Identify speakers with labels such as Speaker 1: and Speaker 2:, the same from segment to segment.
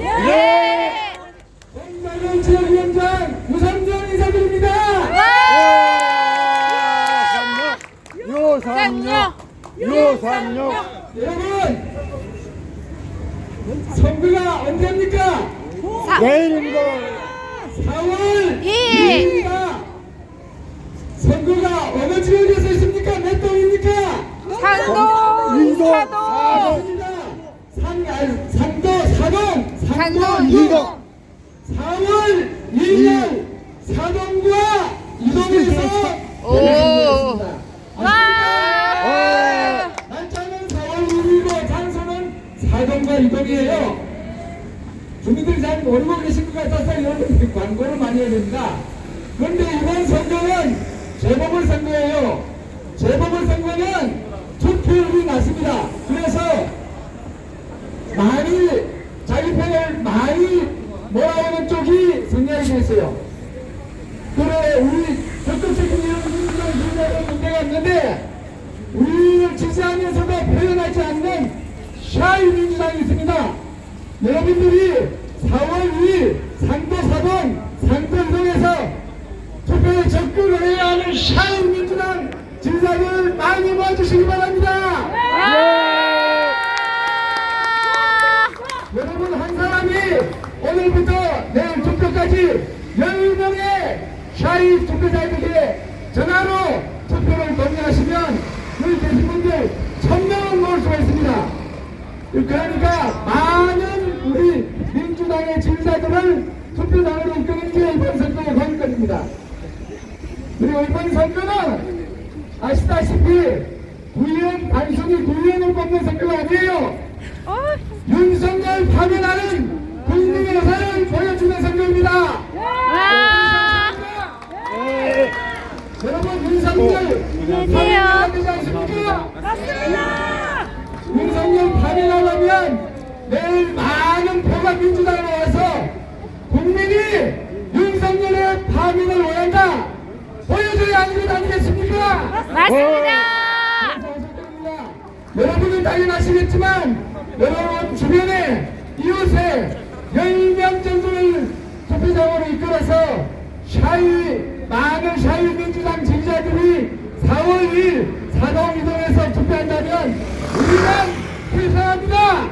Speaker 1: 예!
Speaker 2: 지역위원장 인사드립니다.
Speaker 1: 요삼육
Speaker 2: 여러분 선거가 언제입니까?
Speaker 1: 내일입니다
Speaker 2: 4월
Speaker 1: 이.
Speaker 2: 2일입니다. 선거가 어느 지역에서 있습니까? 몇 동입니까?
Speaker 1: 산동
Speaker 2: 맞습니다.
Speaker 1: 사동
Speaker 2: 산, 아니, 산도
Speaker 1: 산동
Speaker 2: 이동
Speaker 1: 이동
Speaker 2: 4월 2일 사동과 이동에서
Speaker 1: 오.
Speaker 2: 열리겠습니다.
Speaker 1: 와
Speaker 2: 날짜는 4월 1일이고 장소는 사동과 이동이에요. 주민들이 잘 모르고 계신 것 같아서 이런 광고를 많이 해야 됩니다. 그런데 이번 선거는 재보궐 선거예요. 재보궐 선거는 투표율이 낮습니다. 그래서 편을 많이 몰아오는 쪽이 승리하게 됐어요. 그래 우리 적극적인 이런 민주당 문제가 있는데 우리를 지지하면서도 표현하지 않는 샤이 민주당이 있습니다. 여러분들이 4월 2일 상도 사동 상도동에서 투표에 적극을 해야 하는 샤이 민주당 지지자들 많이 모아주시기 바랍니다. 여러분 한 사람이 오늘부터 내일 투표까지 10명의 샤이 투표자에게 전화로 투표를 동의하시면 여기 계신 분들 1000명을 모을 수가 있습니다. 그러니까 많은 우리 민주당의 지지자들을 투표장으로 이끄는 게 이번 선거의 관건입니다. 그리고 이번 선거는 아시다시피 구의원 단순히 구의원을 뽑는 선거가 아니에요. 윤석열 파면하는 국민의 의사를 보여주는 선거입니다. 여러분 윤석열 되지 않습니까? 윤석열 파면하려면 내일 많은 표가 민주당에 와서 국민이 윤석열의 파면을 원한다 보여줘야 하는 것 아니겠습니까? 여러분은 당연하시겠지만 여러분 주변에 이웃에 10명 정도를 투표장으로 이끌어서 샤이 많은 샤이 민주당 지지자들이 4월 2일 사동 이동에서 투표한다면 우리는 필승합니다.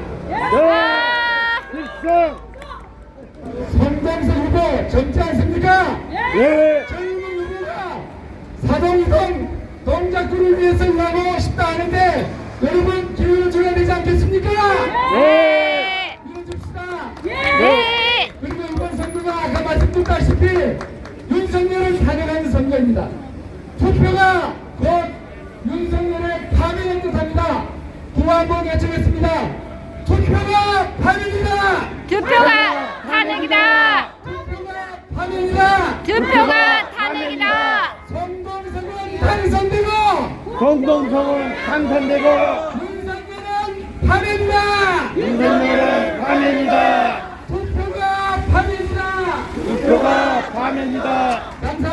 Speaker 2: 성동석 후보 젊지 않습니까? 저희는 후보가 사동이동 동작구를 위해서 일하고 싶다 하는데 여러분 기회를 줘야 되지 않겠습니까? 밀어줍시다. 그리고 이번 선거가 아까 말씀드렸다시피 윤석열을 탄핵하는 선거입니다. 투표가 곧 윤석열의 파면을 뜻합니다. 구호 한번 외치겠습니다. 투표가 파면이다.
Speaker 1: 투표가 탄핵이다.
Speaker 2: 투표가 파면이다.
Speaker 1: 투표가 탄핵이다.
Speaker 2: 성동선은 당선되고
Speaker 1: 공동성은 당선되고
Speaker 2: 윤석열은 파면이다.
Speaker 1: 윤석열은 파면이다.
Speaker 2: 감사합니다.